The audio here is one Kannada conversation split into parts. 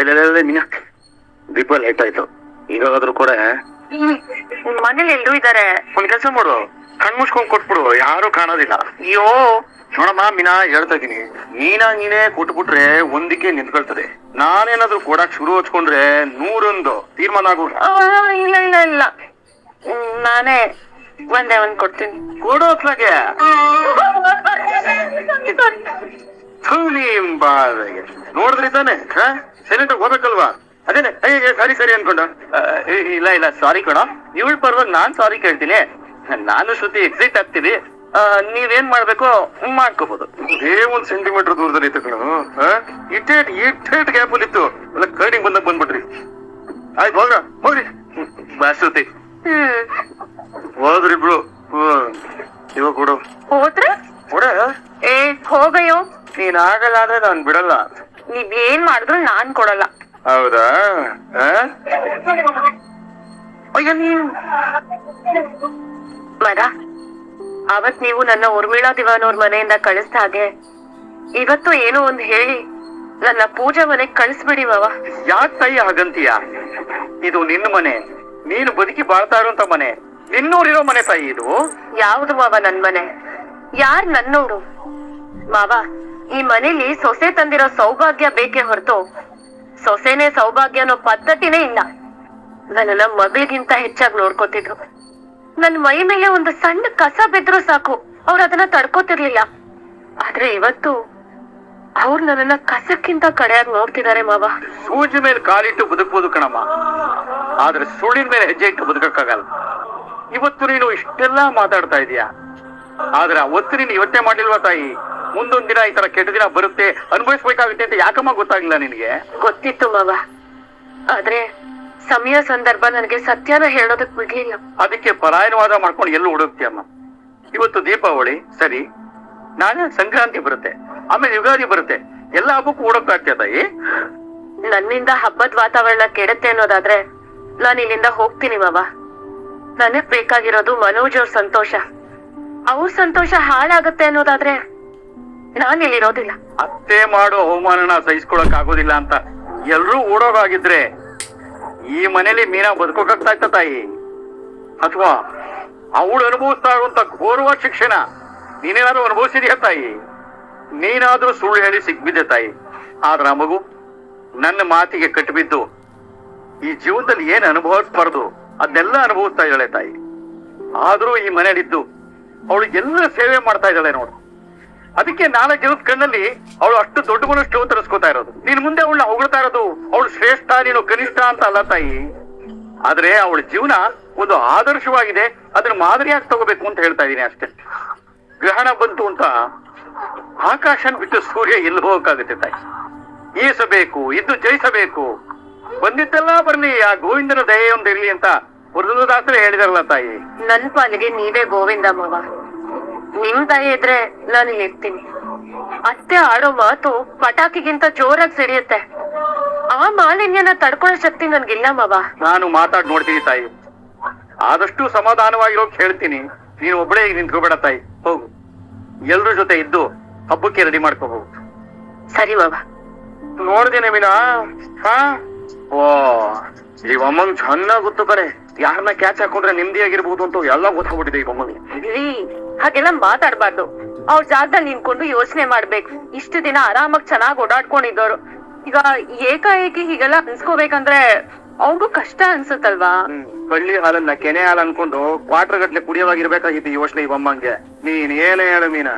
ಎಲ್ಲೆಲ್ಲೆಲ್ಲೆ ಮೀನಾ ದೀಪ ಲೈಟ್ ಆಯ್ತು ಇವಾಗಾದ್ರೂ ಕೂಡ. ಮನೇಲಿ ಎಲ್ಲರೂ ಇದಾರೆ? ಒಂದ್ ಕೆಲಸ ಮಾಡು. ಕಣ್ ಮುಚ್ಕೊಂಡ್ ಕೊಟ್ಬಿಡು. ಯಾರು ಕಾಣೋದಿಲ್ಲ. ಅಯ್ಯೋ. ನೋಡಮ್ಮ ಮೀನಾ ಹೇಳ್ತಾ ಇದೀನಿ ನೀನಾ ನೀನೇ ಕೊಟ್ಬಿಟ್ರೆ ಒಂದಿಕ್ಕೆ ನಿಂತ್ಕೊಳ್ತದೆ. ನಾನೇನಾದ್ರೂ ಕೊಡಕ್ ಶುರು ಹಚ್ಕೊಂಡ್ರೆ ನೂರೊಂದು ತೀರ್ಮಾನ ಆಗು ಇಲ್ಲ ಇಲ್ಲ ಇಲ್ಲ. ನಾನೇ ಒಂದೇ ಒಂದ್ ಕೊಡ್ತೀನಿ. ಕೊಡೋ ಹೊತ್ಲಾಗೆ ಬಾಳೆಗೆ ನೋಡಿದ್ರಿ ತಾನೆ? ಸೈಲೆಂಟ್ ಹೋಗ್ಬೇಕಲ್ವಾ? ಅದೇನೆ ಸಾರಿ ಸರಿ ಅನ್ಕೊಂಡ? ಇಲ್ಲ ಇಲ್ಲ ಸಾರಿ ಕಣ. ಇವಳ ಪರವಾಗಿ ನಾನ್ ಸಾರಿ ಕೇಳ್ತೀನಿ. ನಾನು ಸುದ್ದಿ ಎಕ್ಸಿಟ್ ಆಗ್ತೀವಿ. ಆ, ನೀವೇನ್ ಮಾಡ್ಬೇಕು ಮಾಡ್ಕೋಬಹುದು ಇದೇ ಒಂದ್ ಸೆಂಟಿಮೀಟರ್ ದೂರದಲ್ಲಿ ಇತ್ತು ಕಣ. ಇಟ್ಟೇಟ್ ಇಟ್ಟೇಟ್ ಗ್ಯಾಪ್ ಅಲ್ಲಿ ಇತ್ತು. ಎಲ್ಲ ಕರ್ಡಿಂಗ್ ಬಂದಾಗ ಬಂದ್ಬಿಟ್ರಿ. ಆಯ್ತು ಹೋಗ ಹೋಗ್ರಿ. ಬಾ ಶ್ರುತಿ. ಹೋದ್ರಿಬ್ರು. ಹೋದ್ರಿ ಹ್ಮ್. ಇವಾಗ ಕೊಡು ಹೋದ್ರೆ? ಕೊಡ ಏ ಹೋಗಯ್ಯೋ. ನೀನ್ ಆಗಲ್ಲ ಅಂದ್ರೆ ನಾನ್ ಬಿಡಲ್ಲ. ನೀವ್ ಏನ್ ಮಾಡಿದ್ರು ನಾನ್ ಕೊಡಲ್ಲ. ಹೌದಾ? ಆ? ಅಯ್ಯೋ ನೀನ್ ಮರ ಅವತ್ ನೀವು ನನ್ನ ಉರ್ಮಿಳಾ ದಿವಾನ್ ಅವ್ರ ಮನೆಯಿಂದ ಕಳಿಸ್ದ ಹಾಗೆ ಇವತ್ತು ಏನೋ ಒಂದ್ ಹೇಳಿ ನನ್ನ ಪೂಜಾ ಮನೆಗ್ ಕಳಿಸ್ಬಿಡಿ ಮಾವ. ಯಾಕ್ ತಾಯಿ ಹಾಗಂತೀಯ? ಇದು ನಿನ್ನ ಮನೆ. ನೀನು ಬದುಕಿ ಬಾಳ್ತಾ ಇರುವಂತ ಮನೆ. ನಿನ್ನೂರಿರೋ ಮನೆ ತಾಯಿ ಇದು. ಯಾವ್ದು ಮಾವ ನನ್ ಮನೆ? ಯಾರ್ ನನ್ನೋರು? ಮಾವ ಈ ಮನೇಲಿ ಸೊಸೆ ತಂದಿರೋ ಸೌಭಾಗ್ಯ ಬೇಕೇ ಹೊರತು ಸೊಸೆನೆ ಸೌಭಾಗ್ಯ ಅನ್ನೋ ಪದ್ಧತಿನೇ ಇಲ್ಲ. ನನ್ನನ್ನ ಮಗಳಿಗಿಂತ ಹೆಚ್ಚಾಗಿ ನೋಡ್ಕೋತಿದ್ರು. ನನ್ ಮೈ ಮೇಲೆ ಒಂದು ಸಣ್ಣ ಕಸ ಬಿದ್ರು ಸಾಕು, ಅವ್ರು ಅದನ್ನ ತಡ್ಕೋತಿರ್ಲಿಲ್ಲ. ಆದ್ರೆ ಇವತ್ತು ಅವ್ರು ನನ್ನನ್ನ ಕಸಕ್ಕಿಂತ ಕಡೆಯಾಗಿ ನೋಡ್ತಿದ್ದಾರೆ ಮಾವ. ಸೂಜಿ ಮೇಲೆ ಕಾಲಿಟ್ಟು ಬದುಕ್ಬೋದು ಕಣಮ್ಮ. ಆದ್ರೆ ಸುಳ್ಳಿನ ಮೇಲೆ ಹೆಜ್ಜೆ ಇಟ್ಟು ಬದುಕಕ್ಕಾಗಲ್ಲ. ಇವತ್ತು ನೀನು ಇಷ್ಟೆಲ್ಲಾ ಮಾತಾಡ್ತಾ ಇದೀಯ? ಆದ್ರೆ ಅವತ್ತು ನೀನು ಇವತ್ತೇ ಮಾಡಿಲ್ವಾ ತಾಯಿ? ಮುಂದೊಂದ್ ದಿನ ಈ ತರ ಕೆಟ್ಟ ದಿನ ಬರುತ್ತೆ ಅನುಭವಿಸ್ಬೇಕಾಗುತ್ತೆ ಅಂತ ಯಾಕಮ್ಮ ಗೊತ್ತಾಗಿಲ್ಲ ನಿನಗೆ? ಗೊತ್ತಿತ್ತು ಮಾವ. ಆದ್ರೆ ಸಮಯ ಸಂದರ್ಭ ನನಗೆ ಸತ್ಯನ ಹೇಳೋದಕ್ ಬಿಡ್ಲಿಲ್ಲ. ಅದಕ್ಕೆ ಪರಾಯಣವಾದ ಮಾಡ್ಕೊಂಡು ಎಲ್ಲೂ ಹುಡುಕ್ತಿಯಮ್ಮ ಇವತ್ತು ದೀಪಾವಳಿ ಸರಿ. ನಾಳೆ ಸಂಕ್ರಾಂತಿ ಬರುತ್ತೆ ಆಮೇಲೆ ಯುಗಾದಿ ಬರುತ್ತೆ. ಎಲ್ಲ ಹಬ್ಬಕ್ಕೂ ಇರ್ತೀಯ ತಾಯಿ? ನನ್ನಿಂದ ಹಬ್ಬದ ವಾತಾವರಣ ಕೆಡುತ್ತೆ ಅನ್ನೋದಾದ್ರೆ ನಾನು ಇಲ್ಲಿಂದ ಹೋಗ್ತೀನಿ ಮಾವ. ನನಗ್ ಬೇಕಾಗಿರೋದು ಮನೋಜ್ ಅವ್ರ ಸಂತೋಷ. ಅವ್ರ ಸಂತೋಷ ಹಾಳಾಗತ್ತೆ ಅನ್ನೋದಾದ್ರೆ ನಾನ್ ಇಲ್ಲಿರೋದಿಲ್ಲ ಅತ್ತೆ ಮಾಡೋ ಅವಮಾನನ ಸಹಿಸ್ಕೊಳಕ್ ಆಗೋದಿಲ್ಲ ಅಂತ ಎಲ್ರೂ ಓಡೋಗಾಗಿದ್ರೆ ಈ ಮನೇಲಿ ಮೀನಾ ಬದುಕೋಕಾಗ್ತಾ ತಾಯಿ? ಅಥವಾ ಅವಳು ಅನುಭವಿಸ್ತಾ ಇರುವಂತ ಘೋರವಾದ ಶಿಕ್ಷಣ ನೀನೇನಾದ್ರೂ ಅನುಭವಿಸಿದ್ಯಾ ತಾಯಿ? ನೀನಾದ್ರೂ ಸುಳ್ಳು ಹೇಳಿ ಸಿಕ್ಬಿದ್ದೆ ತಾಯಿ. ಆದ್ರ ಆ ಮಗು ನನ್ನ ಮಾತಿಗೆ ಕಟ್ಟಿಬಿದ್ದು ಈ ಜೀವನದಲ್ಲಿ ಏನ್ ಅನುಭವಿಸ್ಬಾರ್ದು ಅದನ್ನೆಲ್ಲ ಅನುಭವಿಸ್ತಾ ಇದ್ದಾಳೆ ತಾಯಿ. ಆದ್ರೂ ಈ ಮನೆಯಲ್ಲಿದ್ದು ಅವಳು ಎಲ್ಲ ಸೇವೆ ಮಾಡ್ತಾ ಇದ್ದಾಳೆ ನೋಡು. ಅದಕ್ಕೆ ನಾನು ಜನದ ಕಣ್ಣಲ್ಲಿ ಅವಳು ಅಷ್ಟು ದೊಡ್ಡ ಮನಸ್ಸು ತರಿಸ್ಕೋತಾ ಇರೋದು. ನೀನ್ ಮುಂದೆ ಅವಳನ್ನ ಹೊಗಳ್ತಾ ಇರೋದು ಅವಳು ಶ್ರೇಷ್ಠ, ನೀನು ಕನಿಷ್ಠ ಅಂತ ಅಲ್ಲ ತಾಯಿ. ಆದ್ರೆ ಅವಳ ಜೀವನ ಒಂದು ಆದರ್ಶವಾಗಿದೆ. ಅದನ್ನ ಮಾದರಿಯಾಗಿ ತಗೋಬೇಕು ಅಂತ ಹೇಳ್ತಾ ಇದೀನಿ ಅಷ್ಟೇ. ಗ್ರಹಣ ಬಂತು ಅಂತ ಆಕಾಶನ್ ಬಿಟ್ಟು ಸೂರ್ಯ ಎಲ್ಲಿ ಹೋಗಕ್ಕಾಗುತ್ತೆ ತಾಯಿ? ಈಸಬೇಕು, ಇದ್ದು ಜಯಿಸಬೇಕು. ಬಂದಿದ್ದೆಲ್ಲ ಬರ್ಲಿ, ಆ ಗೋವಿಂದನ ದಯೆ ಇರ್ಲಿ ಅಂತ ವರದದಾಸರೇ ಹೇಳಿದಾರಲ್ಲ ತಾಯಿ. ನನ್ ಪಾಲಿಗೆ ನೀವೇ ಗೋವಿಂದ ಮಾವ. ನಿಮ್ ದಯೆ ಇದ್ರೆ ನಾನು ಹೇಳ್ತೀನಿ. ಅತ್ತೆ ಆಡೋ ಮಾತು ಪಟಾಕಿಗಿಂತ ಜೋರಾಗಿ ಸಿಡಿಯುತ್ತೆ. ಆ ಮಾಲಿನ್ಯನ ತಡ್ಕೊಳ್ಳೋ ಶಕ್ತಿ ನನ್ಗಿಲ್ಲ ಮಾವ. ನಾನು ಮಾತಾಡ್ ನೋಡ್ತೀನಿ ತಾಯಿ. ಆದಷ್ಟು ಸಮಾಧಾನವಾಗಿರೋಕ್ ಹೇಳ್ತೀನಿ. ನೀನು ಒಬ್ಬಳೇ ನಿಂತ್ಕೋಬೇಡ ತಾಯಿ. ಹೋಗು. ಎಲ್ರ ಜೊತೆ ಇದ್ದು ಹಬ್ಬಕ್ಕೆ ರೆಡಿ ಮಾಡ್ಕೋಬಹುದು ಸರಿ ಬಾಬಾ ನೋಡ್ದೇನೆ ಮೀನಾ. ಹಾ? ಓ ಈ ಅಮ್ಮಂಗ್ ಚೆನ್ನಾಗ್ ಗೊತ್ತು ಕರೆ ಯಾರನ್ನ ಕ್ಯಾಚ್ ಹಾಕೊಂಡ್ರೆ ನೆಮ್ಮದಿಯಾಗಿರ್ಬೋದು ಅಂತ ಎಲ್ಲ ಗೊತ್ತಾಗ್ಬಿಟ್ಟಿದೆ ಈ ಅಮ್ಮಂಗೆ. ರೀ ಹಾಗೆಲ್ಲ ಮಾತಾಡ್ಬಾರ್ದು. ಅವ್ರ ಜಾಗದಲ್ಲಿ ನಿಂತ್ಕೊಂಡು ಯೋಚನೆ ಮಾಡ್ಬೇಕು. ಇಷ್ಟು ದಿನ ಆರಾಮಾಗಿ ಚೆನ್ನಾಗಿ ಓಡಾಡ್ಕೊಂಡಿದ್ದವ್ರು. ಈಗ ಏಕಾಏಕಿ ಹೀಗೆಲ್ಲ ಅನ್ಸ್ಕೋಬೇಕಂದ್ರೆ ಅವ್ರಿಗೂ ಕಷ್ಟ ಅನ್ಸುತ್ತಲ್ವಾ? ಹ್ಮ್. ಕಳ್ಳಿ ಹಾಲನ್ನ ಕೆನೆ ಹಾಲು ಅನ್ಕೊಂಡು ಕ್ವಾರ್ಟರ್ ಗಟ್ಲೆ ಕುಡಿಯೋವಾಗಿರ್ಬೇಕಾಗಿತ್ತು ಈ ಯೋಚನೆ ಈ ಬೊಮ್ಮಂಗೆ. ನೀನ್ ಏನೇ ಹೇಳು ಮೀನ.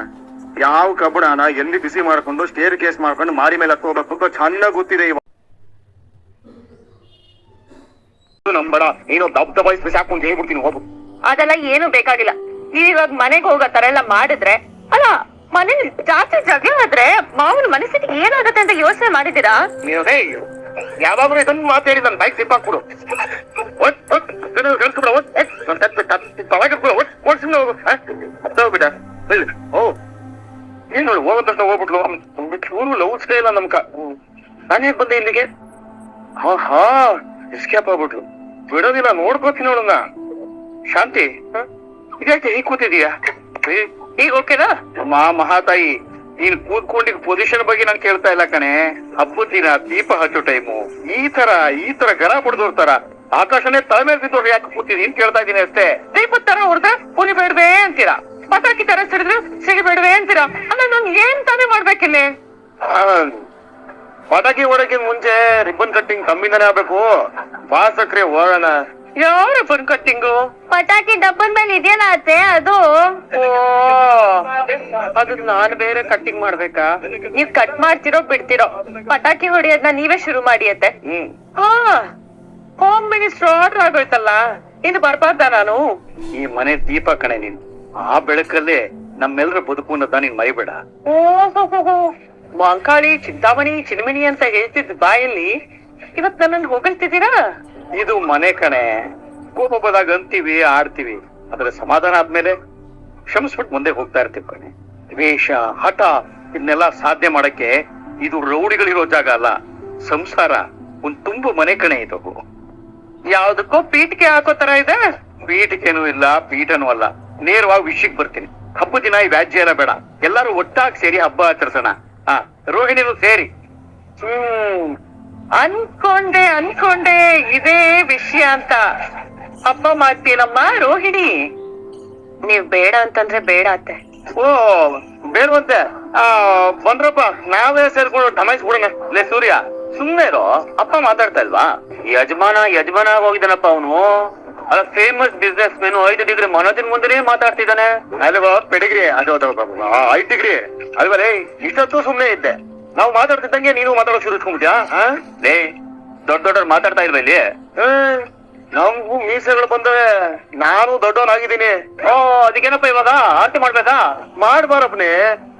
ಯಾವ ಕಬ್ಬಣನ ಎಲ್ಲಿ ಬಿಸಿ ಮಾಡ್ಕೊಂಡು ಸ್ಟೇರ್ ಕೇಸ್ ಮಾಡ್ಕೊಂಡು ಮಾರಿ ಮೇಲೆ ಹತ್ಕೋಬೇಕು ಅಂತ ಚೆನ್ನಾಗಿ ಗೊತ್ತಿದೆ ಇವಾಗ ನಂಬಡ. ಏನೋ ದಬ್ ದಬಾಯಿಸ್ ಬಿಸಿ ಹಾಕೊಂಡು ಹೇಳ್ಬಿಡ್ತೀನಿ ಹೋಗು. ಅದೆಲ್ಲ ಏನು ಬೇಕಾಗಿಲ್ಲ. ಇವಾಗ ಮನೆಗೆ ಹೋಗೋ ತರ ಎಲ್ಲ ಮಾಡಿದ್ರೆ, ಅಲ್ಲ ಮನೆ ಜಾಸ್ತಿ ಜಗಳ ಆದ್ರೆ ಮಾವನ ಮನಸ್ಸಿಗೆ ಏನಾಗುತ್ತೆ ಅಂತ ಯೋಚನೆ ಮಾಡಿದ್ದೀರಾ? ಯಾವಾಗ್ಲೂ ಇದನ್ನ ಮಾತಾಡಿ ನನ್ನ ಬೈಕ್ ಸಿಪ್ಪ ಕೊಡು ನೀನು ಇಲ್ಲ ನಮ್ಕ ಇಲ್ಲಿಗೆ? ಹಾ ಹಾ ಬಿಡೋದಿಲ್ಲ, ನೋಡ್ಕೋತೀನಿ ನೋಡೋಣ ಶಾಂತಿ ಇದ್ಯಾಕೆ ಹೀಗ್ ಕೂತಿದೀಯಾ ಈಗ ಓಕೆನಾ ಮಾ ಮಹಾತಾಯಿ ನೀನ್ ಕೂತ್ಕೊಂಡಿದ್ ಪೊಸಿಷನ್ ಬಗ್ಗೆ ನಾನು ಕೇಳ್ತಾ ಇಲ್ಲ ಕಣೆ. ಹಬ್ಬದ ದಿನ ದೀಪ ಹಚ್ಚೋ ಟೈಮು ಈ ತರ ಈ ತರ ಗರ ಬಡ್ದೋರ್ತಾರ ಆಕಾಶನೇ ತಲೆ ಮೇಲೆ ಬಿದ್ದು ಯಾಕೆ ಕೂತಿದ್ ನೀನ್ ಕೇಳ್ತಾ ಇದೀನಿ ಅಷ್ಟೇ. ದೀಪದ ತರ ಹೊಡೆದ್ರೆ ಪುನಿ ಬೇಡವೆ ಅಂತೀರಾ? ಪಟಾಕಿ ತರ ಸಿಡಿದ್ರು ಸಿಡಿಬೇಡವೆ ಅಂತೀರಾ? ಅಲ್ಲ ನಾನ್ ಏನ್ ತಾನೇ ಮಾಡ್ಬೇಕಿಲ್ಲಿ? ಪಟಾಕಿ ಹೊಡಕಿನ್ ಮುಂಚೆ ರಿಬ್ಬನ್ ಕಟ್ಟಿಂಗ್ ಕಮ್ಮಿನೇ ಆಗ್ಬೇಕು. ಬಾಸಕ್ರೆ ಹೋಗೋಣ ಯಾವ ರಿಬ್ಬನ್ ಕಟ್ಟಿಂಗು ಪಟಾಕಿ ಡಬ್ಬನ್ ಮೇಲೆ ಇದೆಯಲ್ಲ ಅತ್ತೆ ಅದು? ಓ ಅದು ನಾನು ಬೇರೆ ಕಟ್ಟಿಂಗ್ ಮಾಡ್ಬೇಕಾ? ನೀವ್ ಕಟ್ ಮಾಡ್ತಿರೋ ಬಿಡ್ತಿರೋ. ಪಟಾಕಿ ಹೊಡಿಯೋದ್ನ ನೀವೇ ಶುರು ಮಾಡಿ ಅತ್ತೆ. ಹ್ಮ್. ಹಾ ಹೋಮ್ ಮಿನಿಸ್ಟರ್ ಆರ್ಡರ್ ಆಗೋಯ್ತಲ್ಲ ಇನ್ನು ಬರ್ಬಾರ್ದ ನಾನು? ಈ ಮನೆ ದೀಪ ಕಣೆ ನೀನ್. ಆ ಬೆಳಕಲ್ಲೇ ನಮ್ಮೆಲ್ಲರ ಬದುಕುನ್ನ ನೀನ್ ಮರಿಬೇಡ. ಮಾಂಕಾಳಿ ಮಂಕಾಳಿ ಚಿಂತಾಮಣಿ ಚಿನ್ಮಿಣಿ ಅಂತ ಹೇಳ್ತಿದ್ ಬಾಯಲ್ಲಿ ಇವತ್ ನನ್ನನ್ನು ಹೊಗಳ್ತಿದ್ದೀರಾ? ಇದು ಮನೆ ಕಣೆ. ಕೋಪ ಬಂದಾಗ ಅಂತೀವಿ, ಆಡ್ತೀವಿ. ಆದ್ರೆ ಸಮಾಧಾನ ಆದ್ಮೇಲೆ ಕ್ಷಮಿಸ್ಬಿಟ್ಟು ಮುಂದೆ ಹೋಗ್ತಾ ಇರ್ತೀವಿ ಕಣೆ. ದ್ವೇಷ, ಹಠ, ಇದನ್ನೆಲ್ಲ ಸಾಧ್ಯ ಮಾಡಕ್ಕೆ ಇದು ರೌಡಿಗಳಿರೋ ಜಾಗ ಅಲ್ಲ. ಸಂಸಾರ, ಒಂದ್ ತುಂಬು ಮನೆ ಕಣೆ ಇದು. ಯಾವ್ದಕ್ಕೋ ಪೀಠಿಕೆ ಹಾಕೋ ತರ ಇದೆ. ಪೀಠಿಕೆನೂ ಇಲ್ಲ, ಪೀಠನೂ ಅಲ್ಲ. ನೇರವಾಗಿ ವಿಷಯಕ್ಕೆ ಬರ್ತೀನಿ. ಹಬ್ಬದ ದಿನ ಈ ವ್ಯಾಜ್ಯ ಎಲ್ಲ ಬೇಡ. ಎಲ್ಲರೂ ಒಟ್ಟಾಗಿ ಸೇರಿ ಹಬ್ಬ ಆಚರಿಸೋಣ. ಆ, ರೋಹಿಣಿನೂ ಸೇರಿ. ಹ್ಮ್. ಅನ್ಕೊಂಡೆ ಅನ್ಕೊಂಡೆ ಇದೇ ವಿಷಯ ಅಂತ. ಹಬ್ಬ ಮಾಡ್ತೀನಮ್ಮ ರೋಹಿಣಿ. ನೀವ್ ಬೇಡ ಅಂತಂದ್ರೆ ಬೇಡ ಅತ್ತೆ. ಓ ಬೇಡವಂತೆ. ಆ ಬಂದ್ರಪ್ಪ ನಾವೇ ಸೇರ್ಕೊಂಡು ಢಮಾಯಿಸ್ಬಿಡೋಣ ಲೇ ಸೂರ್ಯ ಸುಮ್ನೆ ಇರೋ. ಅಪ್ಪ ಮಾತಾಡ್ತಾ ಇಲ್ವಾ? ಯಜಮಾನ ಯಜಮಾನ ಹೋಗಿದ್ದಾನಪ್ಪ ಅವನು. ಅಲ್ಲ ಫೇಮಸ್ ಬಿಸ್ನೆಸ್ ಮೆನ್ ಐದು ಡಿಗ್ರಿ ಮನೋಜಿನ ಮುಂದೆ ಮಾತಾಡ್ತಿದ್ದಾನೆ. ಅಲ್ವಾ ಪೆಡಿಗ್ರಿ ಅದು ಅದು ಐದು ಡಿಗ್ರಿ ಅಲ್ವಲೇ ಇಷ್ಟೊತ್ತು ಸುಮ್ನೆ ಇದ್ದೆ. ನಾವು ಮಾತಾಡ್ತಿದ್ದಂಗೆ ನೀನು ಮಾತಾಡೋ ಶುರು ಇಟ್ಕೊಂಡ್ಬಿಟ್ಯಾ ಲೇ ದೊಡ್ಡ ದೊಡ್ಡ ಮಾತಾಡ್ತಾ ಇಲ್ವಾ ಇಲ್ಲಿ? ನಮಗೂ ಮೀಸೆಗಳು ಬಂದವೆ. ನಾನು ದೊಡ್ಡವನಾಗಿದ್ದೀನಿ. ಓ ಅದಕ್ಕೇನಪ್ಪ ಇವಾಗ? ಆರತಿ ಮಾಡ್ಬೇಕಾ? ಮಾಡ್ಬಾರಪ್ಪನೆ.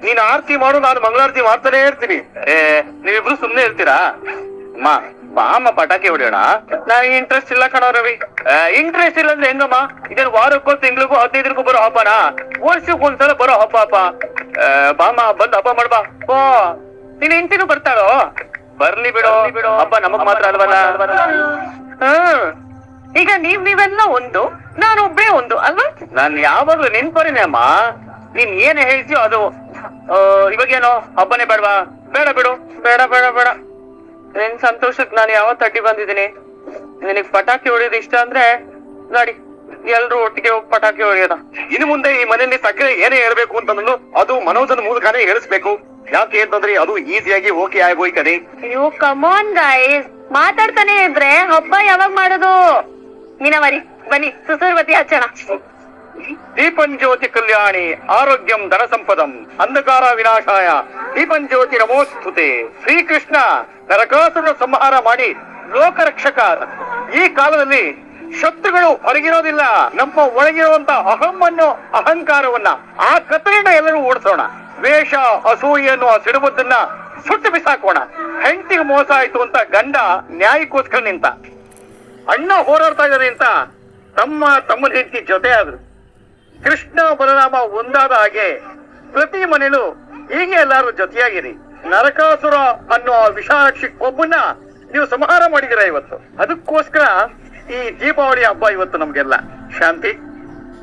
ನೀನ್ ಆರತಿ ಮಾಡು ನಾನು ಮಂಗಳಾರತಿ ಮಾಡ್ತಾನೆ ಇರ್ತೀನಿ. ಏ ನೀವಿಬ್ರು ಸುಮ್ನೆ ಇರ್ತೀರಾ? ಅಮ್ಮ ಬಾಮ್ಮ ಪಟಾಕಿ ಹೊಡಿಯೋಣ? ನನಗೆ ಇಂಟ್ರೆಸ್ಟ್ ಇಲ್ಲ ಕಣ ರವಿ. ಇಂಟ್ರೆಸ್ಟ್ ಇಲ್ಲ ಅಂದ್ರೆ ಹೆಂಗಮ್ಮ? ಇದೇನು ವಾರಕ್ಕೋ ತಿಂಗಳಿಗೂ ಹದಿನೈದಕ್ಕೂ ಬರೋ ಹಬ್ಬನಾ? ವರ್ಷಕ್ಕೆ ಒಂದ್ಸಲ ಬರೋ ಹಬ್ಬ ಹಬ್ಬ ಬಾಮ ಬಾಮ್ಮ ಬಂದ್ ಹಬ್ಬ ಮಾಡ್ಬಾ. ಓ ನೀನ್ ಹೆಂಡತಿನೂ ಬರ್ತಾಳೋ? ಬರ್ಲಿ ಬಿಡು. ಬಿಡು. ಹಬ್ಬ ನಮಗ್ ಮಾತ್ರ ಅಲ್ವಲ್ಲ? ಹ್ಮ್ ಈಗ ನೀವ್ ನೀವೆಲ್ಲ ಒಂದು ನಾನು ಒಬ್ರೇ ಒಂದು ಅಲ್ವಾ? ನಾನ್ ಯಾವಾಗ್ಲೂ ನೆನ್ಪರಿನೇ ಅಮ್ಮ. ನೀನ್ ಏನ್ ಹೇಳ್ತೀಯೋ ಅದು. ಇವಾಗೇನೋ? ಹಬ್ಬನೇ ಬೇಡವಾ? ಬೇಡ ಬಿಡು. ಬೇಡ ಬೇಡ ಬೇಡ. ನಿನ್ ಸಂತೋಷಕ್ ನಾನು ಯಾವ ತಡ್ಡಿ ಬಂದಿದ್ದೀನಿ. ನಿನಗ್ ಪಟಾಕಿ ಹೊಡಿಯೋದು ಇಷ್ಟ ಅಂದ್ರೆ ನೋಡಿ ಎಲ್ರು ಒಟ್ಟಿಗೆ ಹೋಗಿ ಪಟಾಕಿ ಹೊಡೆಯೋದ. ಇನ್ನು ಮುಂದೆ ಈ ಮನೆಯಲ್ಲಿ ಸಕ್ಕರೆ ಏನೇ ಹೇಳ್ಬೇಕು ಅಂತಂದ್ರು ಅದು ಮನೋಜನ ಮೂಲಕನೇ ಹೇಳಿಸ್ಬೇಕು. ಯಾಕೆ ಅಂತಂದ್ರೆ ಅದು ಈಸಿಯಾಗಿ ಓಕೆ ಆಗೋಯ್ತದೆ ಅಯ್ಯೋ ಕಮಾನ್ ಗಾಯ್ಸ್ ಮಾತಾಡ್ತಾನೆ ಇದ್ರೆ ಹಬ್ಬ ಯಾವಾಗ ಮಾಡೋದು? ಮೀನವರಿ ಬನ್ನಿ ಸುಸರ್ವತಿ ದೀಪನ್ ಜ್ಯೋತಿ ಕಲ್ಯಾಣಿ ಆರೋಗ್ಯಂ ಧನ ಸಂಪದಂ ಅಂಧಕಾರ ವಿನಾಶಾಯ. ದೀಪಂ ಜ್ಯೋತಿ ನಮೋಸ್ತುತೆ. ಶ್ರೀಕೃಷ್ಣ ನರಕಾಸುರ ಸಂಹಾರ ಮಾಡಿ ಲೋಕರಕ್ಷಕ. ಈ ಕಾಲದಲ್ಲಿ ಶತ್ರುಗಳು ಹೊರಗಿರೋದಿಲ್ಲ. ನಮ್ಮ ಒಳಗಿರುವಂತ ಅಹಂ ಅನ್ನೋ ಅಹಂಕಾರವನ್ನ ಆ ಕತ್ತಲಿನ ಎಲ್ಲರೂ ಓಡಿಸೋಣ. ದ್ವೇಷ ಅಸೂಯಿ ಅನ್ನುವ ಸಿಡುಬುದನ್ನ ಸುಟ್ಟು ಬಿಸಾಕೋಣ. ಹೆಂಡತಿಗೆ ಮೋಸ ಆಯ್ತು ಅಂತ ಗಂಡ ನ್ಯಾಯಕ್ಕೋಸ್ಕರ ನಿಂತ. ಅಣ್ಣ ಹೋರಾಡ್ತಾ ಇದ್ದಾರೆ ಅಂತ ತಮ್ಮ ತಮ್ಮನ ಹೆಂಡತಿ ಜೊತೆ ಆದ್ರು. ಕೃಷ್ಣ, ಬಲರಾಮ ಒಂದಾದ ಹಾಗೆ ಪ್ರತಿ ಮನೇಲೂ ಹೀಗೆ ಎಲ್ಲಾರು ಜೊತೆಯಾಗಿರಿ. ನರಕಾಸುರ ಅನ್ನೋ ವಿಷಾಕ್ಷಿ ಕೊಬ್ಬನ್ನ ನೀವು ಸಂಹಾರ ಮಾಡಿದಿರ ಇವತ್ತು? ಅದಕ್ಕೋಸ್ಕರ ಈ ದೀಪಾವಳಿ ಹಬ್ಬ ಇವತ್ತು ನಮ್ಗೆಲ್ಲ. ಶಾಂತಿ.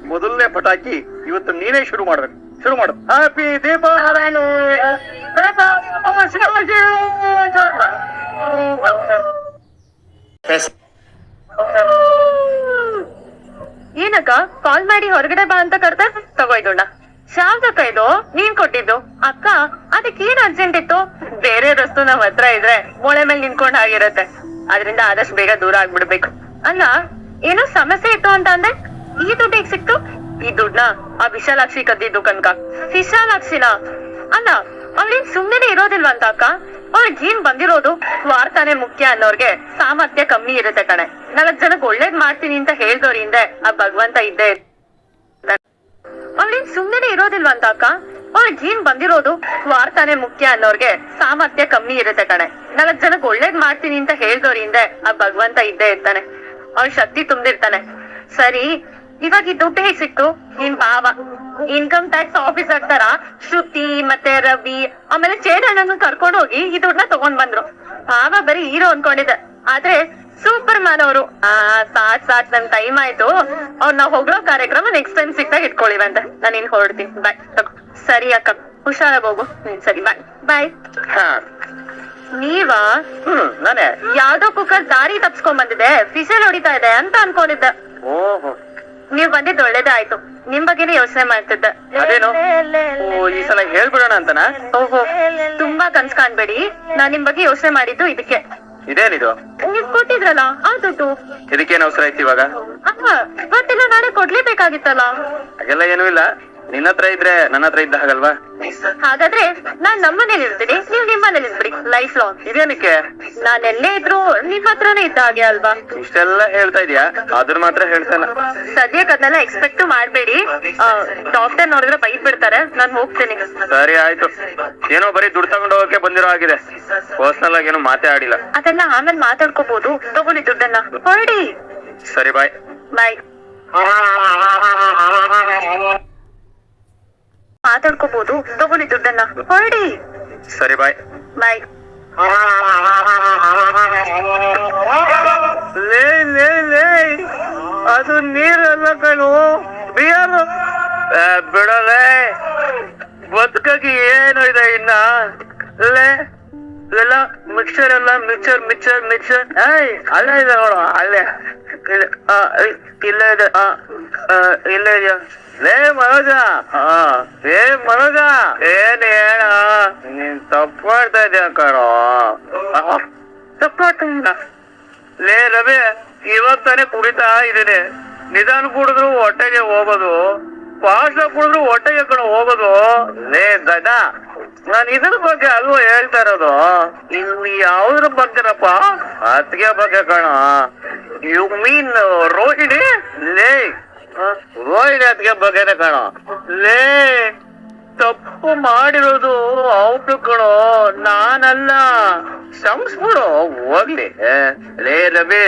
ಮೊದಲನೇ ಪಟಾಕಿ ಇವತ್ತು ನೀನೇ ಶುರು ಮಾಡ್ಬೇಕು. ಶುರು ಮಾಡು. ಹ್ಯಾಪಿ ದೀಪಾವಳಿ ಏನಕ್ಕ ಕಾಲ್ ಮಾಡಿ ಹೊರಗಡೆ ಬಾ ಅಂತ ಕರ್ದ? ತಗೋಯ್ದೋಣ ಶಾವ್ದಕ್ಕ ಇದು ನೀನ್ ಕೊಟ್ಟಿದ್ದು. ಅಕ್ಕ ಅದಕ್ಕೆ ಏನ್ ಅರ್ಜೆಂಟ್ ಇತ್ತು? ಬೇರೆ ರಸ್ತು ನಾವ್ ಹತ್ರ ಇದ್ರೆ ಮೊಳೆ ಮೇಲೆ ನಿಂತ್ಕೊಂಡ್ ಆಗಿರತ್ತೆ ಅದರಿಂದ ಆದಷ್ಟು ಬೇಗ ದೂರ ಆಗ್ಬಿಡ್ಬೇಕು. ಅಲ್ಲ ಏನೋ ಸಮಸ್ಯೆ ಇತ್ತು ಅಂತ ಅಂದ್ರೆ ಈ ದುಡ್ಡು ಸಿಕ್ತು? ಈ ದುಡ್ಡನ್ನ ಆ ವಿಶಾಲಾಕ್ಷಿ ಕದ್ದಿದ್ದು ಕನ್ಕ ವಿಶಾಲಾಕ್ಷಿನ? ಅಲ್ಲ ಅವ್ಳೇನ್ ಸುಮ್ನೆ ಇರೋದಿಲ್ವಾ ಅಂತ ಅಕ್ಕ? ಅವ್ಳಿಗ್ ಏನ್ ಬಂದಿರೋದು? ವಾರ್ತಾನೆ ಮುಖ್ಯ ಅನ್ನೋರ್ಗೆ ಸಾಮರ್ಥ್ಯ ಕಮ್ಮಿ ಇರುತ್ತೆ ಕಣೆ. ನಾಲ್ಕ್ ಜನಕ್ ಒಳ್ಳೇದ್ ಮಾಡ್ತೀನಿ ಅಂತ ಹೇಳ್ದೋರ್ ಹಿಂದೆ ಆ ಭಗವಂತ ಇದ್ದೇ. ಅವ್ಳೇನ್ ಸುಮ್ನೆ ಇರೋದಿಲ್ವಾ ಅಂತ ಅಕ್ಕ? ಅವ್ಳಿಗ್ ಏನ್ ಬಂದಿರೋದು? ವಾರ್ತಾನೆ ಮುಖ್ಯ ಅನ್ನೋರ್ಗೆ ಸಾಮರ್ಥ್ಯ ಕಮ್ಮಿ ಇರುತ್ತೆ ಕಣೆ. ನಾಲ್ಕ್ ಜನಕ್ ಒಳ್ಳೇದ್ ಮಾಡ್ತೀನಿ ಅಂತ ಹೇಳ್ದೋರ್ ಹಿಂದೆ ಆ ಭಗವಂತ ಇದ್ದೇ ಇರ್ತಾನೆ. ಅವ್ಳ ಶಕ್ತಿ ತುಂಬಿರ್ತಾನೆ. ಸರಿ ಇವಾಗ ಈ ದುಡ್ಡು ಹೇಗ್ ಸಿಕ್ತು ನಿನ್ ಭಾವ ಇನ್ಕಮ್ ಟ್ಯಾಕ್ಸ್ ಆಫೀಸರ್ ತರ ಶ್ರುತಿ ಮತ್ತೆ ರವಿ ಆಮೇಲೆ ಚೇರಣ್ಣನ ಕರ್ಕೊಂಡು ಹೋಗಿ ಈ ದುಡ್ಡನ್ನ ತಗೊಂಡ್ ಬಂದ್ರು. ಭಾವ ಬರೀ ಹೀರೋ ಅನ್ಕೊಂಡಿದ್ದೆ. ಆದ್ರೆ ಸೂಪರ್ ಮ್ಯಾನ್ ಅವರು ಆ ಸಾಕ್ ಸಾಕ್ ನನ್ ಟೈಮ್ ಆಯ್ತು. ಅವ್ರನ್ನ ಹೊಗಳೋ ಕಾರ್ಯಕ್ರಮ ನೆಕ್ಸ್ಟ್ ಟೈಮ್ ಸಿಕ್ತಾಗ ಇಟ್ಕೊಳ್ಳಿವಂತೆ ನಾನು ಇನ್ ಹೊರಡ್ತೀನಿ. ಬಾಯ್ ಸರಿ ಅಕ್ಕ. ಹುಷಾರ ಹೋಗು. ಹ್ಮ್ ಸರಿ. ಬಾಯ್ ಬಾಯ್ ಹಾ. ನೀವಾ ಹ್ಮ್ ನಾನೇ. ಯಾವ್ದೋ ಕುಕ್ಕರ್ ದಾರಿ ತಪ್ಸ್ಕೊಂಡ್ ಬಂದಿದೆ ಫಿಸಲ್ ಹೊಡಿತಾ ಇದೆ ಅಂತ ಅನ್ಕೊಂಡಿದ್ದೆ. ಓಹೋ. ನೀವ್ ಬಂದಿದ್ ಒಳ್ಳೇದೇ ಆಯ್ತು ನಿಮ್ ಬಗ್ಗೆನೇ ಯೋಚನೆ ಮಾಡ್ತಿದ್ದೆ. ಅದೇನು? ಓ ಈ ಸಲ ಹೇಳ್ಬಿಡೋಣ ಅಂತನಾ? ಓಹೋ ತುಂಬಾ ಕನ್ಸ್ ಕಾಣ್ಬೇಡಿ. ನಾನ್ ನಿಮ್ ಬಗ್ಗೆ ಯೋಚನೆ ಮಾಡಿದ್ದು ಇದಕ್ಕೆ. ಇದೇನಿದು? ನೀವ್ ಕೊಟ್ಟಿದ್ರಲ್ಲ ಆ ದುಡ್ಡು? ಇದಕ್ಕೇನು ಅವಸರ ಐತಿ ಇವಾಗ? ಮತ್ತೆ ಇವತ್ತಿಲ್ಲ ನಾಳೆ ಕೊಡ್ಲೇಬೇಕಾಗಿತ್ತಲ್ಲ? ಹಾಗೆಲ್ಲ ಏನೂ ಇಲ್ಲ. ನಿನ್ನ ಹತ್ರ ಇದ್ರೆ ನನ್ನ ಹತ್ರ ಇದ್ದ ಹಾಗಲ್ವಾ? ಹಾಗಾದ್ರೆ ನಾನ್ ನಮ್ಮನೇಲಿ ಇರ್ತೀನಿ. ನೀವ್ ನಿಮ್ಮನೇಲಿ ಇರ್ಬಿಡಿ. Life long ಇದೇನಕ್ಕೆ? ನಾನ್ ಎಲ್ಲೇ ಇದ್ರು ನಿಮ್ ಹತ್ರನೇ ಇದ್ದ ಹಾಗೆ ಅಲ್ವಾ? ಇಷ್ಟೆಲ್ಲ ಹೇಳ್ತಾ ಇದೀಯಾ? ಅದ್ರ ಮಾತ್ರ ಹೇಳ್ತಾನ. ಸದ್ಯಕ್ಕೆ ಅದನ್ನೆಲ್ಲ ಎಕ್ಸ್ಪೆಕ್ಟ್ ಮಾಡ್ಬೇಡಿ. ಡಾಕ್ಟರ್ ನೋಡಿದ್ರೆ ಬೈದ್ ಬಿಡ್ತಾರೆ. ನಾನ್ ಹೋಗ್ತೇನೆ. ಸರಿ ಆಯ್ತು. ಏನೋ ಬರೀ ದುಡ್ಡು ತಗೊಂಡು ಹೋಗಕ್ಕೆ ಬಂದಿರೋ ಆಗಿದೆ ಪರ್ಸನಲ್ ಆಗಿ ಏನೋ ಮಾತೇ ಆಡಿಲ್ಲ. ಅದೆಲ್ಲ ಆಮೇಲೆ ಮಾತಾಡ್ಕೋಬಹುದು ತಗೊಳ್ಳಿ ದುಡ್ಡನ್ನ. ಹೊರಡಿ. ಸರಿ ಬಾಯ್ ಬಾಯ್ ಮಾತಾಡ್ಕೋಬಹುದು ತಗೊಳ್ಳಿ ದುಡ್ಡನ್ನ ಹೊರಡಿ. ಸರಿ ಬಾಯ್ ಬಾಯ್ ಲೇ ಲೇ ಲೇ. ಅದು ನೀರಲ್ಲ ಕಣು. ಬಿಯರು. ಬಿಡಲೇ ಬದುಕಿ ಏನು ಇದೆ ಇನ್ನ? ಲೇ. ಇಲ್ಲ ಮಿಕ್ಸರ್ ಎಲ್ಲ ಮಿಕ್ಸರ್ ಮಿಕ್ಸರ್ ಮಿಕ್ಸರ್ ಏಯ್, ಅಲ್ಲೇ ಇದೆ ನೋಡು, ಅಲ್ಲೇ. ಇಲ್ಲ ಇದೆ ಇಲ್ಲೇ ಇದೆಯಾ? ಲೇ ಮನೋಜ! ಏ, ಮನೋಜ! ಏನ್ ಹೇಳ? ನೀನ್ ತಪ್ಪು ಮಾಡ್ತಾ ಇದೀಯ, ಕಣೋ? ತಪ್ಪು ಮಾಡ್ತಾ ಲೇ, ರವಿ, ಇವತ್ತಾನೆ ತಾನೇ ಕುಡಿತಾ ಇದೀನಿ. ನಿಧಾನ ಕುಡಿದ್ರು ಹೊಟ್ಟೆಗೆ ಹೋಗೋದು. ಫಾಸ್ಟ್ ಕುಡಿದ್ರು ಹೊಟ್ಟೆಗೆ ಕಣ ಹೋಗೋದು. ಲೇ ದಡ ನಾನು ಇದ್ರ ಬಗ್ಗೆ ಅಲ್ವಾ ಹೇಳ್ತಾ ಇರೋದು? ಇನ್ನು ಯಾವ್ದ್ರ ಬಗ್ಗೆರಪ್ಪ ಅತ್ತಿಗೆ ಬಗ್ಗೆ ಕಣ. You mean Rohini? ಲೇ? ರೋಹಿಣಿ ಅತ್ತಿಗೆ ಬಗ್ಗೆನೆ ಕಣ. ಲೇ. ತಪ್ಪು ಮಾಡಿರೋದು ಅವ್ನು ಕಣೋ ನಾನಲ್ಲ. ಕ್ಷಮಿಸ್ಬಿಡು ಹೋಗ್ಲಿ. ಲೇ ರವಿ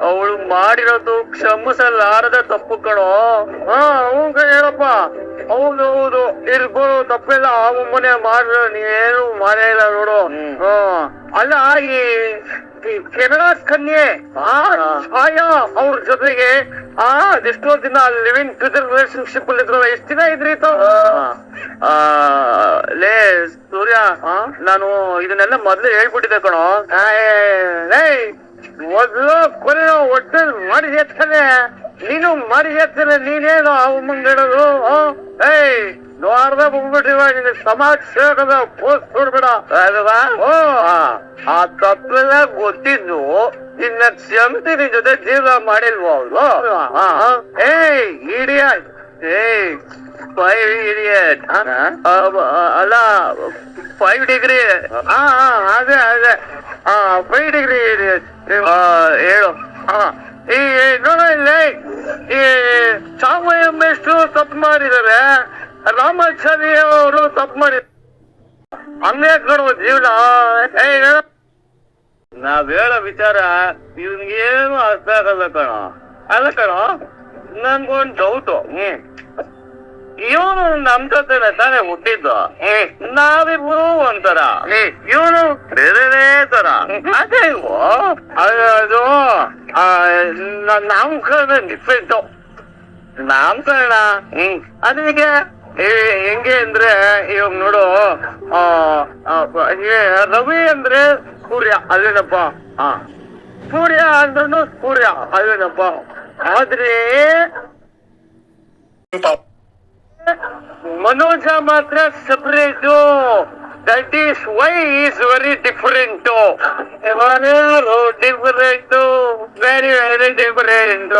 ಅವಳು ಮಾಡಿರೋದು ಕ್ಷಮಿಸಲಾರದ ತಪ್ಪು ಕಣೋ. ಹಾ ಅವಂಗ ಹೇಳಪ್ಪ. ಹೌದು ಹೌದು ಇರ್ಬೋದು ತಪ್ಪೆಲ್ಲ ಆ ಒಮ್ಮನೆ ಮಾಡಿರೋ ನೀವೇನು ಮಾಡೇ ಇಲ್ಲ ನೋಡು. ಹಾ ಅಲ್ಲ ಈ ಕೆನಡಾ ಕನ್ಯೆ ಆ ಛಾಯಾ ಅವ್ರ ಜೊತೆಗೆ ಆ ಎಷ್ಟೋ ದಿನ ಲಿವಿಂಗ್ ಟುಗರ್ ರಿಲೇಶನ್ಶಿಪ್ ಅಲ್ಲಿ ಇದ್ರು ಎಷ್ಟ್ ದಿನ ಇದ್ರಿ ತ? ಆ, ಲೇ ಸೂರ್ಯ ನಾನು ಇದನ್ನೆಲ್ಲ ಮೊದ್ಲು ಹೇಳ್ಬಿಟ್ಟಿದ್ದೆ ಕಣೋ. ಮೊದ್ಲು ಕೊನೆ ಒಟ್ಟು ಮಾಡಿ ಎತ್ತಾನೆ ನೀನು ಮಾಡಿ ಎತ್ತಾನೆ ನೀನೇನು ಅವು ಮುಂದಿಡೋದು ಏಯ್ ನೋಡ್ದ ಬಂದ್ಬಿಟ್ಟಿವ ನಿನ್ನ ಸಮಾಜ ಸೇವಕದ ಪೋಸ್ಟ್ ನೋಡ್ಬೇಡ. ಅಲ್ವಾ ಓ ಆ. ತಪ್ಪೆಲ್ಲ ಗೊತ್ತಿದ್ದು ನಿನ್ನ ಕ್ಷಮತಿ ನಿನ್ ಜೊತೆ ಜೀವನ ಮಾಡಿಲ್ವೋ ಅವ್ರು? ಏಯ್ ಇಡಿಯಟ್ ಏಯ್ ಫೈವ್ ಇಡಿಯಟ್ ಅಲ್ಲ ಫೈವ್ ಡಿಗ್ರಿ ಹಾ. ಹಾ ಅದೇ ಅದೇ. ಹಾ ಫೈವ್ ಡಿಗ್ರಿ ಹೇಳು. ಹಾ. ಈ ನೋಡಿಲ್ಲ ಈ ಈ ಚಾಮಯಮ್ಮೆಷ್ಟು ತಪ್ಪು ಮಾಡಿದ್ದಾರೆ ರಾಮಾಚಾರಿ ಅವರು ತಪ್ಪು ಮಾಡಿ ಹಂಗೆ ಕಣೋ ಜೀವನ. ಹೇಳು. ನಾವ್ ಹೇಳೋ ವಿಚಾರ ಇವ್ನಿಗೇನು ಅರ್ಥ ಆಗಲ್ಲ ಕಣ. ಅಲ್ಲ ಕಣೋ. ನನ್ಗೊಂದ್ ಡೌಟು ಹ್ಮ್. ಇವನು ನಮ್ ಜೊತೆನೆ ತಾನೇ ಹುಟ್ಟಿದ್ದು. ನಾವಿಬ್ರು ಒಂಥರ. ಇವನು ಬೇರೆ ತರ. ಅದೇ. ಅದು ಅದು ಆ, ನ- ನಾಮಕರಣ ಡಿಫ್ರೆಂಟು ನಾಮಕರಣ ಹ್ಮ್. ಅದಕ್ಕೆ ಹೆಂಗೆ ಅಂದ್ರೆ ಇವಾಗ ನೋಡು ರವಿ ಅಂದ್ರೆ ಸೂರ್ಯ ಅದೇನಪ್ಪ? ಹ ಸೂರ್ಯ ಅಂದ್ರೂ ಸೂರ್ಯ ಅಲ್ಲೇನಪ್ಪ ಆದ್ರೆ ಮನೋಜ ಮಾತ್ರ separate that is why is very different different very very different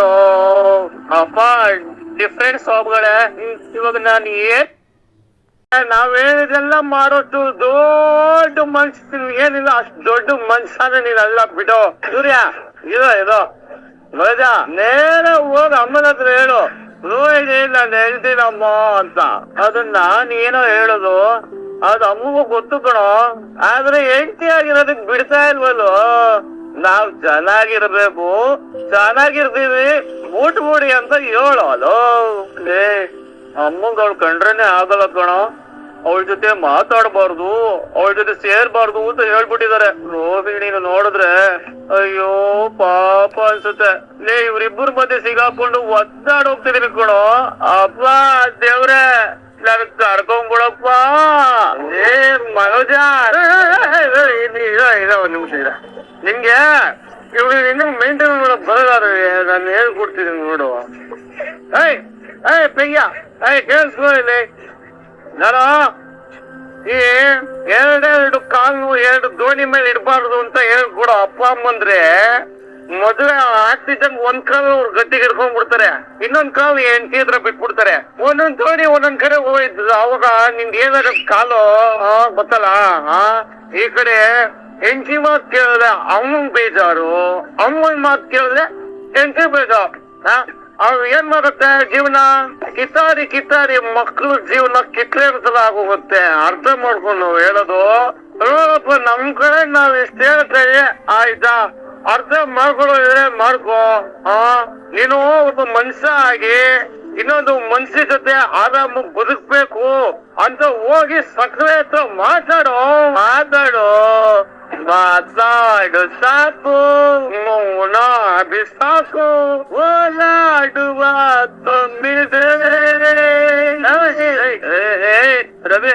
ಅಪ್ಪ ಡಿಫ್ರೆಂಟ್ ಸಾಬ್ಗಳೇ ಇವಾಗ ನಾನು ಏನ್ ಹೇಳಿದೆಲ್ಲ ಮಾಡೋದು ದೊಡ್ಡ ಮನ್ಸ. ಏನಿಲ್ಲ, ಅಷ್ಟು ದೊಡ್ಡ ಮನ್ಸಾನ ನೀನಲ್ಲ ಬಿಡು. ಸೂರ್ಯ ಇದೋ ಇದು ಮಜ ನೇರ ಹೋಗಿ ಅಮ್ಮನ ಹತ್ರ ಹೇಳು. ರೋಹಿಣಿ ನಾನು ಹೇಳ್ತೀನಮ್ಮ ಅಂತ. ಅದನ್ನ ನೀನೋ ಹೇಳುದು. ಅದು ಅಮ್ಮಗೂ ಗೊತ್ತು ಕಣೋ. ಆದ್ರೆ ಹೆಂಡತಿ ಆಗಿರೋದಕ್ ಬಿಡ್ತಾ ಇಲ್ವಲ್ಲೋ? ನಾವ್ ಚೆನ್ನಾಗಿರ್ಬೇಕು. ಚೆನ್ನಾಗಿರ್ತೀವಿ. ಊಟ ಬೂಡಿ ಅಂತ ಹೇಳೋ ಅಲೋ ಲೇ ಅವ್ಳು ಕಂಡ್ರೇನೆ ಆಗಲ್ಲ ಕಣೋ. ಅವಳ ಜೊತೆ ಮಾತಾಡಬಾರ್ದು, ಅವಳ ಜೊತೆ ಸೇರ್ಬಾರ್ದು ಅಂತ ಹೇಳ್ಬಿಟ್ಟಿದ್ದಾರೆ. ನೀನು ನೋಡಿದ್ರೆ, ಅಯ್ಯೋ, ಪಾಪ ಅನ್ಸುತ್ತೆ. ಲೇ ಇವ್ರಿಬ್ಬರ ಮಧ್ಯೆ ಸಿಗಾಕೊಂಡು ಒದ್ದಾಡ್ ಹೋಗ್ತಿದೀನಿ ಕಣೋ. ಅಪ್ಪ, ದೇವ್ರೆ, ನನ್ ಕರ್ಕೊಂಡ್ಬಿಡಪ್ಪ ಏ, ಮನೋಜ. ಒಂದ್ ನಿಮಿಷ ಇರ. ನಿಮ್ಗೆ ಇವ್ರು ಇನ್ನೂ ಮೇಂಟೈನ್ ಮಾಡೋ ಬರಗಾರ ನಾನು ಹೇಳ್ಕೊಡ್ತೀನಿ ನೋಡು. ಏಯ್ ಏಯ್ ಪೆಯ್ಯ ಏಯ್ ಕೇಳಿಸ್ಕೊ ಇಲ್ಲಿ ನಾನು ಈ ಎರಡೆರಡು ಕಾಲು, ಎರಡು ದೋಣಿ ಮೇಲೆ ಇಡಬಾರ್ದು ಅಂತ ಹೇಳ್ಕೊಡ ಅಪ್ಪ ಅಮ್ಮಂದ್ರೆ ಮದುವೆ ಆಕ್ಸಿಜನ್ ಒಂದ್ ಕಾಲು ಅವ್ರು ಗಟ್ಟಿಗೆ ಹಿಡ್ಕೊಂಡ್ಬಿಡ್ತಾರೆ. ಇನ್ನೊಂದ್ ಕಾಲು ಹೆಂಡತಿ ಹತ್ರ ಬಿಟ್ಬಿಡ್ತಾರೆ. ಒಂದೊಂದ್ ದೋಣಿ ಒಂದೊಂದ್ ಕಡೆ ಹೋಯ್ತು ಅವಾಗ ನಿಮ್ ಏನಾರ ಕಾಲು ಗೊತ್ತಲ್ಲ ಈ ಕಡೆ ಹೆಂಡತಿ ಮಾತ್ ಕೇಳಿದ್ರೆ ಅಮ್ಮನ್ ಬೇಜಾರು ಅಮ್ಮನ್ ಮಾತ್ ಕೇಳಿದ್ರೆ ಹೆಂಡತಿ ಬೇಜಾರು ಆ? ಅವ್ರು ಏನ್ ಮಾಡುತ್ತೆ? ಜೀವನ ಕಿತ್ತಾರಿ ಕಿತ್ತಾರಿ ಮಕ್ಕಳು ಜೀವನ ಆಗೋಗುತ್ತೆ ಅರ್ಥ ಮಾಡ್ಕೊಂಡು ಹೇಳೋದು ನಮ್ ಕಡೆ ನಾವ್ ಇಷ್ಟ ಹೇಳ್ತೇವೆ ಆಯ್ತಾ? ಅರ್ಥ ಮಾಡ್ಕೊಳ್ಳೋದ್ರೆ ಮಾಡ್ಕೋ. ಆ, ನೀನು ಒಬ್ಬ ಮನುಷ್ಯ ಆಗಿ ಇನ್ನೊಂದು ಮನ್ಸಿ ಜೊತೆ ಆರಾಮ ಬದುಕ್ಬೇಕು ಅಂತ ಹೋಗಿ ಸಕ್ರೆ ಮಾತಾಡೋ. ಮಾತಾಡೋ. ಮಾತಾಡು. ಸಾಕು ಮೌನ ಬಿಸಾಕು ಓಲಾಡುವ ತೊಮ್ಮಿದೆ ರವಿ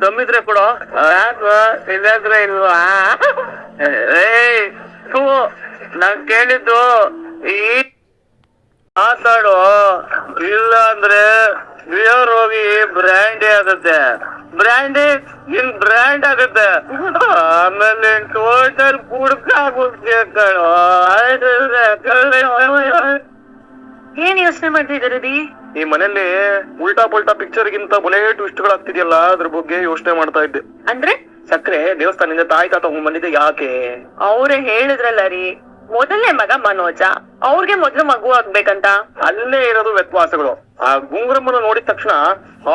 ದಮ್ಮಿದ್ರೆ ಕೊಡೋ ಇಲ್ಲಾದ್ರೆ ಇಲ್ವಾ ನಾನ್ ಕೇಳಿದ್ದು ಈ ಮಾತಾಡೋ ಇಲ್ಲ ಅಂದ್ರೆ ಬಿಯರ್ ಹೋಗಿ ಬ್ರ್ಯಾಂಡಿ ಆಗುತ್ತೆ. ಬ್ರ್ಯಾಂಡಿ ಇನ್ ಬ್ರ್ಯಾಂಡ್ ಆಗುತ್ತೆ. ಆಮೇಲೆ ಟೋಟಲ್ ಕುಡ್ಕಾಗುತ್ತೆ ಕಣೋ. ಏನ್ ಯೋಚನೆ ಮಾಡ್ತಿದ್ದೀರಿ ರೀ ಈ ಮನೇಲಿ ಉಲ್ಟಾ ಪುಲ್ಟಾ ಪಿಕ್ಚರ್ ಗಿಂತ ಬುಲೆ ಟ್ವಿಸ್ಟ್ ಗಳಾಗ್ತಿದೆಯಲ್ಲ ಅದ್ರ ಬಗ್ಗೆ ಯೋಚನೆ ಮಾಡ್ತಾ ಇದ್ದೆ. ಅಂದ್ರೆ? ಸಕ್ಕರೆ ದೇವಸ್ಥಾನದಿಂದ ತಾಯಿ ತಾತ ಬಂದಿದ್ದೆ ಯಾಕೆ? ಅವ್ರೆ ಹೇಳಿದ್ರಲ್ಲ ರೀ. ಮೊದಲನೇ ಮಗ ಮನೋಜ. ಅವ್ರಿಗೆ ಮೊದ್ಲು ಮಗು ಆಗ್ಬೇಕಂತ? ಅಲ್ಲೇ ಇರೋದು ವ್ಯತ್ಯಾಸಗಳು. ಆ ಗುಂಗುರಮ್ಮನ ನೋಡಿದ ತಕ್ಷಣ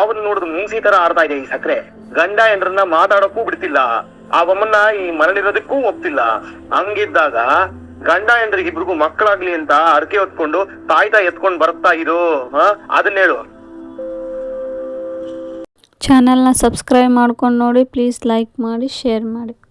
ಅವನ್ ನೋಡಿದ ಮುಂಗ್ಸಿ ತರ ಆಡ್ತಾ ಇದೆ ಈ ಸಕ್ರೆ. ಗಂಡ ಎಂದ್ರನ್ನ ಮಾತಾಡಕ್ಕೂ ಬಿಡ್ತಿಲ್ಲ. ಆ ಬೊಮ್ಮನ್ನ ಈ ಮರಳಿರೋದಕ್ಕೂ ಒಪ್ತಿಲ್ಲ. ಹಂಗಿದ್ದಾಗ ಗಂಡ ಎಂದ್ರಿಗೆ ಇಬ್ರಿಗೂ ಮಕ್ಕಳಾಗ್ಲಿ ಅಂತ ಅರಕೆ ಹೊತ್ಕೊಂಡು ತಾಯ್ತಾ ಎತ್ಕೊಂಡ್ ಬರ್ತಾ ಇರು. ಹಾ? ಅದನ್ನ ಹೇಳು. ಚಾನಲ್ನ ಸಬ್ಸ್ಕ್ರೈಬ್ ಮಾಡ್ಕೊಂಡು ನೋಡಿ ಪ್ಲೀಸ್ ಲೈಕ್ ಮಾಡಿ ಶೇರ್ ಮಾಡಿ.